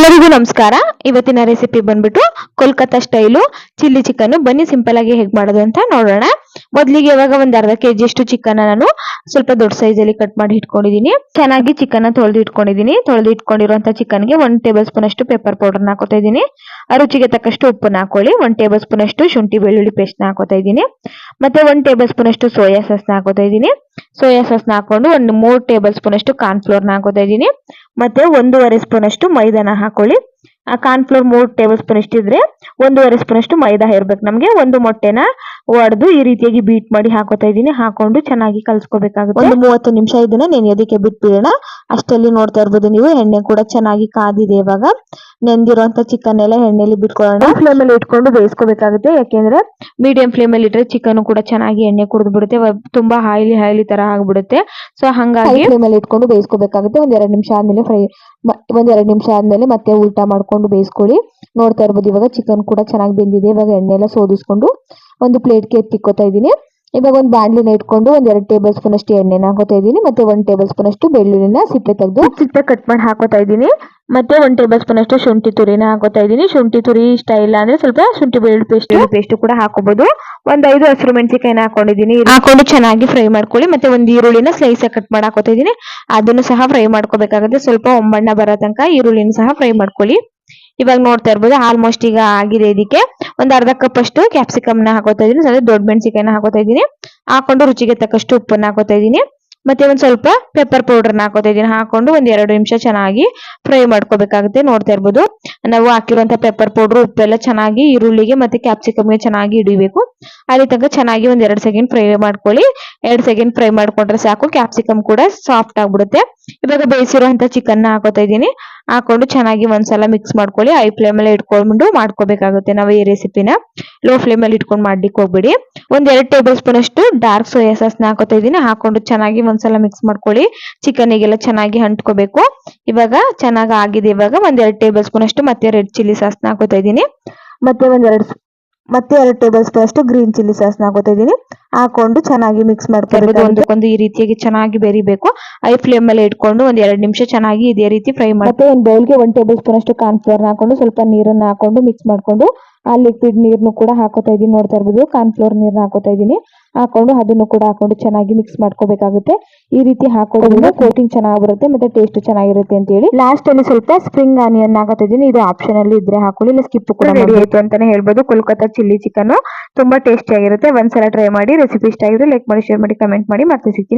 ಎಲ್ಲರಿಗೂ ನಮಸ್ಕಾರ. ಇವತ್ತಿನ ರೆಸಿಪಿ ಬಂದ್ಬಿಟ್ಟು ಕೋಲ್ಕತ್ತಾ ಸ್ಟೈಲು ಚಿಲ್ಲಿ ಚಿಕನ್ ಬನ್ನಿ ಸಿಂಪಲ್ ಆಗಿ ಹೇಗ್ ಮಾಡೋದು ಅಂತ ನೋಡೋಣ. ಮೊದ್ಲಿಗೆ ಇವಾಗ ಒಂದ್ ಅರ್ಧ ಕೆಜಿ ಅಷ್ಟು ಚಿಕನ್ ನಾನು ಸ್ವಲ್ಪ ದೊಡ್ಡ ಸೈಜ್ ಅಲ್ಲಿ ಕಟ್ ಮಾಡಿ ಇಟ್ಕೊಂಡಿದೀನಿ. ಚೆನ್ನಾಗಿ ಚಿಕನ್ ತೊಳೆದು ಇಟ್ಕೊಂಡಿದೀನಿ. ತೊಳೆದು ಇಟ್ಕೊಂಡಿರುವಂತ ಚಿಕನ್ಗೆ ಒಂದ್ ಟೇಬಲ್ ಸ್ಪೂನ್ ಅಷ್ಟು ಪೆಪ್ಪರ್ ಪೌಡರ್ ಹಾಕೋತಾ ಇದೀನಿ ಆ ರುಚಿಗೆ ತಕ್ಕಷ್ಟು ಉಪ್ಪನ್ನ ಹಾಕೊಳ್ಳಿ. ಒಂದ್ ಟೇಬಲ್ ಸ್ಪೂನ್ ಅಷ್ಟು ಶುಂಠಿ ಬೆಳ್ಳುಳ್ಳಿ ಪೇಸ್ಟ್ ಹಾಕೋತಾ ಇದೀನಿ ಮತ್ತೆ ಒಂದ್ ಟೇಬಲ್ ಸ್ಪೂನ್ ಅಷ್ಟು ಸೋಯಾ ಸಾಸ್ನ ಹಾಕೋತಾ ಇದ್ದೀನಿ. ಸೋಯಾ ಸಾಸ್ನ ಹಾಕೊಂಡು ಒಂದು ಮೂರ್ ಟೇಬಲ್ ಸ್ಪೂನ್ ಅಷ್ಟು ಕಾರ್ನ್ ಫ್ಲೋರ್ನ ಹಾಕೋತಾ ಇದೀನಿ ಮತ್ತೆ ಒಂದೂವರೆ ಸ್ಪೂನ್ ಅಷ್ಟು ಮೈದಾನ ಹಾಕೊಳ್ಳಿ. ಆ ಕಾರ್ನ್ ಫ್ಲೋರ್ ಮೂರ್ ಟೇಬಲ್ ಸ್ಪೂನ್ ಇಷ್ಟಿದ್ರೆ ಒಂದೂವರೆ ಸ್ಪೂನ್ ಅಷ್ಟು ಮೈದಾ ಇರ್ಬೇಕು. ನಮಗೆ ಒಂದು ಮೊಟ್ಟೆನ ಒಡೆದು ಈ ರೀತಿಯಾಗಿ ಬೀಟ್ ಮಾಡಿ ಹಾಕೋತಾ ಇದೀನಿ ಹಾಕೊಂಡು ಚೆನ್ನಾಗಿ ಕಲ್ಸ್ಕೋಬೇಕಾಗುತ್ತೆ. ಒಂದು ಮೂವತ್ತು ನಿಮಿಷ ಇದನ್ನ ನೆನೆಯೋದಕ್ಕೆ ಬಿಟ್ಬಿಡೋಣ? ಅಷ್ಟಲ್ಲಿ ನೋಡ್ತಾ ಇರ್ಬೋದು ನೀವು. ಎಣ್ಣೆ ಕೂಡ ಚೆನ್ನಾಗಿ ಕಾದಿದೆ ಇವಾಗ. ನೆಂದಿರುವಂತ ಚಿಕನ್ ಎಲ್ಲ ಎಣ್ಣೆಲಿ ಬಿಟ್ಕೊಳ್ಳೋಣ. ಫ್ಲೇಮ್ ಅಲ್ಲಿ ಇಟ್ಕೊಂಡು ಬೇಯಿಸ್ಕೋಬೇಕಾಗುತ್ತೆ. ಯಾಕೆಂದ್ರೆ ಮೀಡಿಯಂ ಫ್ಲೇಮ್ ಅಲ್ಲಿ ಇಟ್ರೆ ಚಿಕನ್ ಕೂಡ ಚೆನ್ನಾಗಿ ಎಣ್ಣೆ ಕುಡಿದು ಬಿಡುತ್ತೆ ತುಂಬಾ ಹಾಯ್ಲಿ ಹಾಯ್ಲಿ ತರ ಆಗ್ಬಿಡುತ್ತೆ. ಸೊ ಹಂಗಾಗಿ ಫ್ಲೇಮ್ ಅಲ್ಲಿ ಇಟ್ಕೊಂಡು ಬೇಯಿಸ್ಕೋಬೇಕಾಗುತ್ತೆ. ಒಂದ್ ಎರಡು ನಿಮಿಷ ಆದ್ಮೇಲೆ ಫ್ರೈ ಒಂದ್ ಎರಡ್ ನಿಮಿಷ ಆದ್ಮೇಲೆ ಮತ್ತೆ ಉಲ್ಟಾ ಮಾಡ್ಕೊಂಡು ಬೇಯಿಸ್ಕೊಳ್ಳಿ. ನೋಡ್ತಾ ಇರ್ಬೋದು ಇವಾಗ ಚಿಕನ್ ಕೂಡ ಚೆನ್ನಾಗಿ ಬೆಂದಿದೆ. ಇವಾಗ ಎಣ್ಣೆ ಎಲ್ಲ ಸೋದಿಸ್ಕೊಂಡು ಒಂದು ಪ್ಲೇಟ್ಗೆ ಎತ್ತಿಕ್ಕೋತಾ ಇದೀನಿ ಇವಾಗ ಒಂದು ಬಾಣಲಿನ ಇಟ್ಕೊಂಡು ಒಂದ್ ಎರಡು ಟೇಬಲ್ ಸ್ಪೂನ್ ಅಷ್ಟು ಎಣ್ಣೆನ ಹಾಕೋತಾ ಇದೀನಿ ಮತ್ತೆ ಒಂದ್ ಟೇಬಲ್ ಸ್ಪೂನ್ ಅಷ್ಟು ಬೆಳ್ಳುಳ್ಳಿನ ಸಿಪ್ಪೆ ತೆಗೆದು ಸಿಪ್ಪೆ ಕಟ್ ಮಾಡಿ ಹಾಕೋತಾ ಇದೀನಿ ಮತ್ತೆ ಒಂದ್ ಟೇಬಲ್ ಸ್ಪೂನ್ ಅಷ್ಟು ಶುಂಠಿ ತುರಿನ ಹಾಕೋತಾ ಇದೀನಿ ಶುಂಠಿ ತುರಿ ಇಷ್ಟ ಇಲ್ಲ ಅಂದ್ರೆ ಸ್ವಲ್ಪ ಶುಂಠಿ ಬೆಳ್ಳುಳ್ಳಿ ಪೇಸ್ಟ್ ಪೇಸ್ಟ್ ಕೂಡ ಹಾಕೋಬಹುದು ಒಂದ್ ಐದು ಹಸಿರು ಮೆಣಸಿನಕಾಯಿನ ಹಾಕೊಂಡಿದೀನಿ ಹಾಕೊಂಡು ಚೆನ್ನಾಗಿ ಫ್ರೈ ಮಾಡ್ಕೊಳ್ಳಿ. ಮತ್ತೆ ಒಂದ್ ಈರುಳ್ಳಿನ ಸ್ಲೈಸ್ ಕಟ್ ಮಾಡಿ ಹಾಕೋತಾ ಇದೀನಿ ಅದನ್ನು ಸಹ ಫ್ರೈ ಮಾಡ್ಕೋಬೇಕಾಗುತ್ತೆ. ಸ್ವಲ್ಪ ಒಂಬಣ್ಣ ಬರೋ ತನಕ ಈರುಳ್ಳಿನ ಸಹ ಫ್ರೈ ಮಾಡ್ಕೊಳ್ಳಿ. ಇವಾಗ ನೋಡ್ತಾ ಇರ್ಬೋದು ಆಲ್ಮೋಸ್ಟ್ ಈಗ ಆಗಿದೆ ಇದಕ್ಕೆ. ಒಂದ್ ಅರ್ಧ ಕಪ್ ಅಷ್ಟು ಕ್ಯಾಪ್ಸಿಕಮ್ನ ಹಾಕೋತಾ ಇದೀನಿ ಸ್ವಲ್ಪ ದೊಡ್ಡ ಮೆಣಸಿಕಾಯಿನ ಹಾಕೋತಾ ಇದೀನಿ ಹಾಕೊಂಡು ರುಚಿಗೆ ತಕ್ಕಷ್ಟು ಉಪ್ಪನ್ನ ಹಾಕೋತಾ ಇದೀನಿ ಮತ್ತೆ ಒಂದ್ ಸ್ವಲ್ಪ ಪೆಪ್ಪರ್ ಪೌಡರ್ನ ಹಾಕೋತಾ ಇದೀನಿ ಹಾಕೊಂಡು ಒಂದ್ ಎರಡು ನಿಮಿಷ ಚೆನ್ನಾಗಿ ಫ್ರೈ ಮಾಡ್ಕೋಬೇಕಾಗುತ್ತೆ. ನೋಡ್ತಾ ಇರ್ಬೋದು. ನಾವು ಹಾಕಿರುವಂತ ಪೆಪ್ಪರ್ ಪೌಡರ್ ಉಪ್ಪೆಲ್ಲ ಚೆನ್ನಾಗಿ ಈರುಳ್ಳಿಗೆ ಮತ್ತೆ ಕ್ಯಾಪ್ಸಿಕಮ್ಗೆ ಚೆನ್ನಾಗಿ ಹಿಡಿಬೇಕು. ಅಲ್ಲಿ ತನಕ ಚೆನ್ನಾಗಿ ಒಂದ್ ಎರಡ್ ಸೆಕೆಂಡ್ ಫ್ರೈ ಮಾಡ್ಕೊಳ್ಳಿ. ಎರಡ್ ಸೆಕೆಂಡ್ ಫ್ರೈ ಮಾಡ್ಕೊಂಡ್ರೆ ಸಾಕು ಕ್ಯಾಪ್ಸಿಕಮ್ ಕೂಡ ಸಾಫ್ಟ್ ಆಗ್ಬಿಡುತ್ತೆ. ಇವಾಗ ಬೇಯಿಸಿರುವಂತ ಚಿಕನ್ನ ಹಾಕೋತಾ ಇದೀನಿ ಹಾಕೊಂಡು ಚೆನ್ನಾಗಿ ಒಂದ್ಸಲ ಮಿಕ್ಸ್ ಮಾಡ್ಕೊಳ್ಳಿ. ಹೈ ಫ್ಲೇಮ್ ಅಲ್ಲಿ ಇಟ್ಕೊಂಡು ಮಾಡ್ಕೋಬೇಕಾಗುತ್ತೆ ನಾವು ಈ ರೆಸಿಪಿನ ಲೋ ಫ್ಲೇಮ್ ಅಲ್ಲಿ ಇಟ್ಕೊಂಡು ಮಾಡ್ಲಿಕ್ಕೆ ಹೋಗ್ಬೇಡಿ. ಒಂದ್ ಎರಡ್ ಟೇಬಲ್ ಸ್ಪೂನ್ ಅಷ್ಟು ಡಾರ್ಕ್ ಸೋಯಾ ಸಾಸ್ನ ಹಾಕೋತಾ ಇದೀನಿ ಹಾಕೊಂಡು ಚೆನ್ನಾಗಿ ಒಂದ್ಸಲ ಮಿಕ್ಸ್ ಮಾಡ್ಕೊಳ್ಳಿ. ಚಿಕನ್ ಗೆಲ್ಲ ಚೆನ್ನಾಗಿ ಅಂಟ್ಕೋಬೇಕು. ಇವಾಗ ಚೆನ್ನಾಗಿ ಆಗಿದೆ ಇವಾಗ ಒಂದ್ ಎರಡ್ ಟೇಬಲ್ ಸ್ಪೂನ್ ಅಷ್ಟು ಮತ್ತೆ ರೆಡ್ ಚಿಲ್ಲಿ ಸಾಸ್ನ ಹಾಕೋತಾ ಇದೀನಿ ಮತ್ತೆ ಒಂದ್ ಎರಡ್ ಮತ್ತೆ ಎರಡು ಟೇಬಲ್ ಸ್ಪೂನ್ ಅಷ್ಟು ಗ್ರೀನ್ ಚಿಲ್ಲಿ ಸಾಸ್ನ ಹಾಕೋತಾ ಇದೀನಿ ಹಾಕೊಂಡು ಚೆನ್ನಾಗಿ ಮಿಕ್ಸ್ ಮಾಡ್ಕೊಂಡು ಒಂದಕ್ಕೊಂದು ಈ ರೀತಿಯಾಗಿ ಚೆನ್ನಾಗಿ ಬೆರಿಬೇಕು. ಹೈ ಫ್ಲೇಮ್ ಅಲ್ಲಿ ಇಟ್ಕೊಂಡು ಒಂದ್ ಎರಡ್ ನಿಮಿಷ ಚೆನ್ನಾಗಿ ಇದೇ ರೀತಿ ಫ್ರೈ ಮಾಡಿ ಮತ್ತೆ ಒಂದು ಬೌಲ್ಗೆ ಒಂದ್ ಟೇಬಲ್ ಸ್ಪೂನ್ ಅಷ್ಟು ಕಾರ್ನ್ ಫ್ಲೋರ್ ಹಾಕೊಂಡು ಸ್ವಲ್ಪ ನೀರನ್ನ ಹಾಕೊಂಡು ಮಿಕ್ಸ್ ಮಾಡ್ಕೊಂಡು ಆ ಲಿಕ್ವಿಡ್ ನೀರ್ನು ಕೂಡ ಹಾಕೋತಾ ಇದೀನಿ. ನೋಡ್ತಾ ಇರ್ಬೋದು ಕಾರ್ನ್ ಫ್ಲೋರ್ ನೀರ್ನ ಹಾಕೋತಾ ಇದೀನಿ. ಹಾಕೊಂಡು ಅದನ್ನು ಕೂಡ ಹಾಕೊಂಡು ಚೆನ್ನಾಗಿ ಮಿಕ್ಸ್ ಮಾಡ್ಕೋಬೇಕಾಗುತ್ತೆ. ಈ ರೀತಿ ಹಾಕೋದ್ರಿಂದ ಕೋಟಿಂಗ್ ಚೆನ್ನಾಗಿ ಬರುತ್ತೆ ಮತ್ತೆ ಟೇಸ್ಟ್ ಚೆನ್ನಾಗಿರುತ್ತೆ ಅಂತ ಹೇಳಿ ಲಾಸ್ಟ್ ಅಲ್ಲಿ ಸ್ವಲ್ಪ ಸ್ಪ್ರಿಂಗ್ ಆನಿಯನ್ ಹಾಕೋತಾ ಇದೀನಿ. ಇದು ಆಪ್ಷನ್ ಅಲ್ಲಿ ಇದ್ರೆ ಹಾಕೊಳ್ಳಿ ಇಲ್ಲ ಸ್ಕಿಪ್ ಕೂಡ ರೆಡಿ ಆಯ್ತು ಅಂತಾನೆ ಹೇಳ್ಬೋದು. ಕೋಲ್ಕತ್ತಾ ಚಿಲ್ಲಿ ಚಿಕನ್ ತುಂಬಾ ಟೇಸ್ಟಿ ಆಗಿರುತ್ತೆ. ಒಂದ್ಸಲ ಟ್ರೈ ಮಾಡಿ ರೆಸಿಪಿ ಇಷ್ಟ ಆಗಿದ್ರೆ ಲೈಕ್ ಮಾಡಿ ಶೇರ್ ಮಾಡಿ ಕಮೆಂಟ್ ಮಾಡಿ. ಮತ್ತೆ ಸಿಗ್ತೀನಿ.